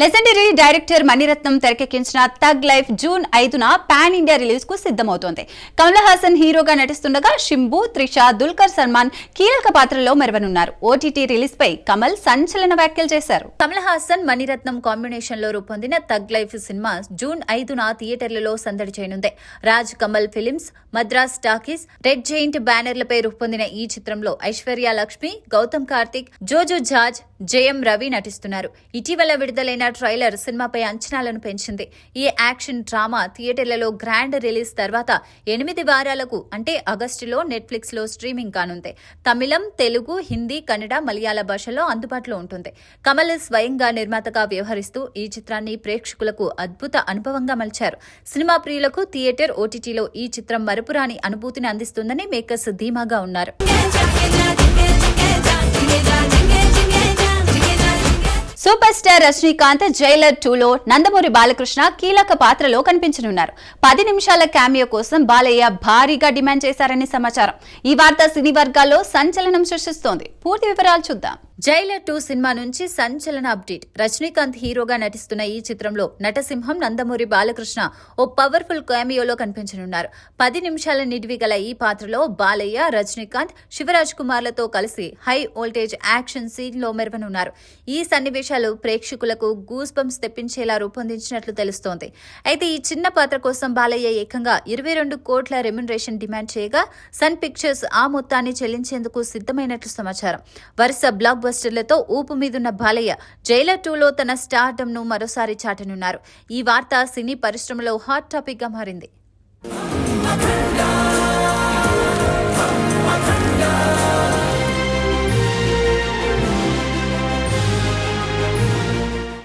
Legendary director Mani Ratnam తెరకెక్కించిన Thug Life June ఐదున pan India రిలీజ్కు సిద్ధమవుతోంది. కమల్ హాసన్ హీరోగా నటిస్తుండగా షింబు త్రిష దుల్కర్ సల్మాన్ కీలక పాత్రలో మెరవనున్నారు. ఓటీటీ రిలీజ్ పై కమల్ సంచలన వ్యాఖ్యలు చేశారు. కమల్ హాసన్ మణిరత్నం కాంబినేషన్లో రూపొందిన తగ్ లైఫ్ సినిమా జూన్ ఐదున థియేటర్లలో సందడి చేయనుంది. Raj Kamal films Madras talkies red giant బ్యానర్లపై రూపొందిన ఈ చిత్రంలో ఐశ్వర్య లక్ష్మి గౌతమ్ కార్తిక్ జోజో జాజ్ జయం రవి నటిస్తున్నారు ఇటీవల విడుదలైన ట్రైలర్ సినిమాపై అంచనాలను పెంచింది ఈ యాక్షన్ డ్రామా థియేటర్లలో గ్రాండ్ రిలీజ్ తర్వాత ఎనిమిది వారాలకు అంటే ఆగస్టులో నెట్ఫ్లిక్స్లో స్ట్రీమింగ్ కానుంది తమిళం తెలుగు హిందీ కన్నడ మలయాళ భాషలో అందుబాటులో ఉంటుంది కమల్ స్వయంగా నిర్మాతగా వ్యవహరిస్తూ ఈ చిత్రాన్ని ప్రేక్షకులకు అద్భుత అనుభవంగా మలిచారు సినిమా ప్రియులకు థియేటర్ ఓటీటీలో ఈ చిత్రం మరపురాని అనుభూతిని అందిస్తుందని మేకర్స్ ధీమాగా ఉన్నారు సూపర్ స్టార్ రజనీకాంత్ జైలర్ టూలో నందమూరి బాలకృష్ణ కీలక పాత్రలో కనిపించనున్నారు. పది నిమిషాల క్యామియో కోసం బాలయ్య భారీగా డిమాండ్ చేశారని సమాచారం. ఈ వార్త సినీ వర్గాల్లో సంచలనం సృష్టిస్తోంది. పూర్తి వివరాలు చూద్దాం. జైలర్ టూ సినిమా నుంచి సంచలన అప్డేట్. రజనీకాంత్ హీరోగా నటిస్తున్న ఈ చిత్రంలో నటసింహం నందమూరి బాలకృష్ణ ఓ పవర్ఫుల్ క్యామియోలో కనిపించనున్నారు. పది నిమిషాల నిడివి గల ఈ పాత్రలో బాలయ్య రజనీకాంత్ శివరాజ్ కుమార్లతో కలిసి హై వోల్టేజ్ యాక్షన్ సీన్లో మెరవనున్నారు. ఈ సన్నివేశాలు ప్రేక్షకులకు గూస్ బంప్స్ తెప్పించేలా రూపొందించినట్లు తెలుస్తోంది. అయితే ఈ చిన్న పాత్ర కోసం బాలయ్య ఏకంగా ఇరవై రెండు కోట్ల రెమ్యునరేషన్ డిమాండ్ చేయగా సన్ పిక్చర్స్ ఆ మొత్తాన్ని చెల్లించేందుకు సిద్ధమైనట్లు సమాచారం. వరుస బ్లాక్ బస్టర్లతో ఊపు మీదున్న బాలయ్య జైలర్ టూలో తన స్టార్డమ్ను మరోసారి చాటనున్నారు. ఈ వార్త సినీ పరిశ్రమలో హాట్ టాపిక్గా మారింది.